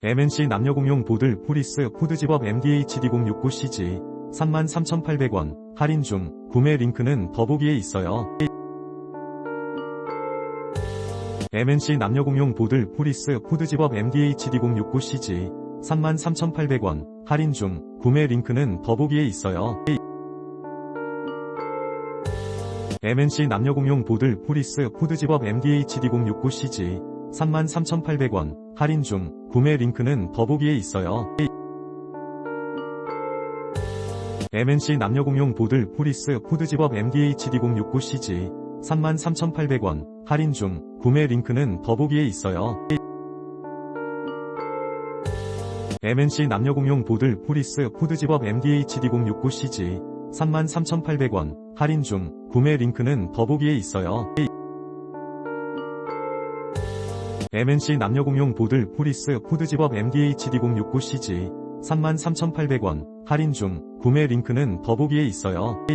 MNC 남녀공용 보들 포리스 푸드집업 MDHD069CG 33,800원. 할인 중. 구매 링크는 더보기에 있어요. MNC 남녀공용 보들 포리스 푸드집업 MDHD069CG 33,800원. 할인 중. 구매 링크는 더보기에 있어요. MNC 남녀공용 보들 포리스 푸드집업 MDHD069CG 33,800원 할인 중 구매 링크는 더보기에 있어요. MNC 남녀공용 보들 포리스 푸드집업 MDHD069CG 33,800원 할인 중 구매 링크는 더보기에 있어요. MNC 남녀공용 보들 포리스 푸드집업 MDHD069CG 33,800원 할인 중 구매 링크는 더보기에 있어요. MNC 남녀공용 보들 포리스 푸드집업 MDHD069CG 33,800원. 할인 중. 구매 링크는 더보기에 있어요.